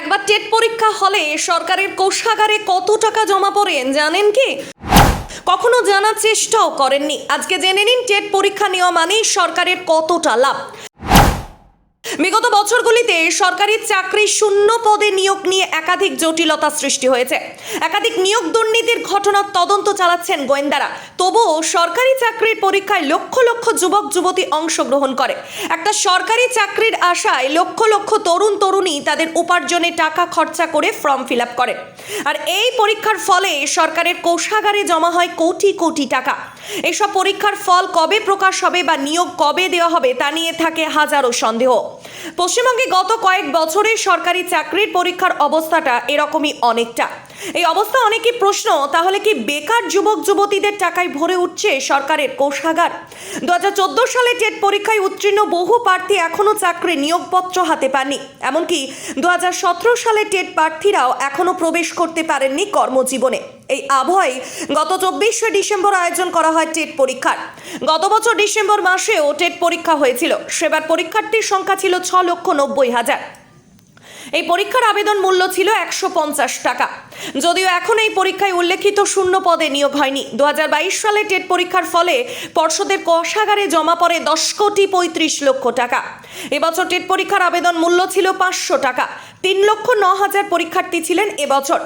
একবার টেট পরীক্ষা হলে সরকারের কোষাগারে কত টাকা জমা পড়েন জানেন কি? কখনো জানার চেষ্টাও করেননি। আজকে জেনে নিন, টেট পরীক্ষা নেওয়া মানেই সরকারের কতটা লাভ। বিগত বছরগুলিতে সরকারি চাকরি শূন্য পদে নিয়োগ নিয়ে একাধিক জটিলতা সৃষ্টি হয়েছে। একাধিক নিয়োগ দুর্নীতির ঘটনার তদন্ত চালাচ্ছেন গোয়েন্দারা। তবুও সরকারি চাকরির পরীক্ষায় লক্ষ লক্ষ যুবক, যুবতী অংশগ্রহণ করে। একটা সরকারি চাকরির আশায় লক্ষ লক্ষ তরুণ, তরুণী তাদের উপার্জনে টাকা খরচা করে ফর্ম ফিল আপ করে। আর এই পরীক্ষার ফলে সরকারের কোষাগারে জমা হয় কোটি কোটি টাকা। এসব পরীক্ষার ফল কবে প্রকাশ হবে বা নিয়োগ কবে দেওয়া হবে তা নিয়ে থাকে হাজারো সন্দেহ। পশ্চিমবঙ্গে গত কয়েক বছরে সরকারি চাকরির পরীক্ষার অবস্থাটা এরকমই অনেকটা। এই অবস্থা অনেকই প্রশ্ন, তাহলে কি বেকার যুবক যুবতীদের টাকায় ভরে উঠছে সরকারের কোষাগার? দু হাজার চোদ্দ সালে টেট পরীক্ষায় উত্তীর্ণ বহু প্রার্থী এখনও চাকরি নিয়োগপত্র হাতে পাননি। এমনকি দু হাজার সতেরো সালে টেট প্রার্থীরাও এখনও প্রবেশ করতে পারেননি কর্মজীবনে। এই আবহাওয়ায় গত চব্বিশে ডিসেম্বর আয়োজন করা হয় টেট পরীক্ষার। গত বছর ডিসেম্বর মাসেও টেট পরীক্ষা হয়েছিল। সেবার পরীক্ষার্থীর সংখ্যা ছিল ছ লক্ষ নব্বই হাজার। এই পরীক্ষার আবেদন মূল্য ছিল একশো পঞ্চাশ টাকা। যদিও এখন এই পরীক্ষায় উল্লেখিত শূন্য পদে নিয়োগ হয়নি। দু হাজার বাইশ সালে টেট পরীক্ষার ফলে পর্ষদের কোষাগারে জমা পড়ে দশ কোটি পঁয়ত্রিশ লক্ষ টাকা। এবছর টেট পরীক্ষার আবেদন মূল্য ছিল পাঁচশো টাকা। তিন লক্ষ ন হাজার পরীক্ষার্থী ছিলেন এবছর।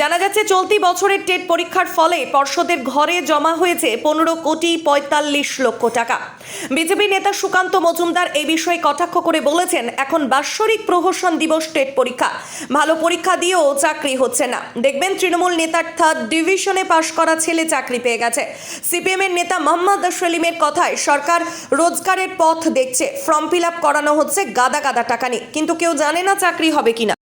জানা যাচ্ছে, চলতি বছরের টেট পরীক্ষার ফলে পর্ষদের ঘরে জমা হয়েছে পনেরো কোটি পঁয়তাল্লিশ লক্ষ টাকা। বিজেপি নেতা সুকান্ত মজুমদার এই বিষয়ে কটাক্ষ করে বলেছেন, এখন বাৎসরিক প্রহসন দিবস টেট পরীক্ষা। ভালো পরীক্ষা দিয়েও চাকরি হচ্ছে না। দেখবেন, তৃণমূল নেতার থার্ড ডিভিশনে পাশ করা ছেলে চাকরি পেয়ে গেছে। সিপিএম এর নেতা মোহাম্মদ সলিমের কথায়, সরকার রোজগারের পথ দেখছে। ফর্ম ফিল আপ করানো হচ্ছে গাদা গাদা টাকা নিয়ে। কিন্তু কেউ জানে না চাকরি হবে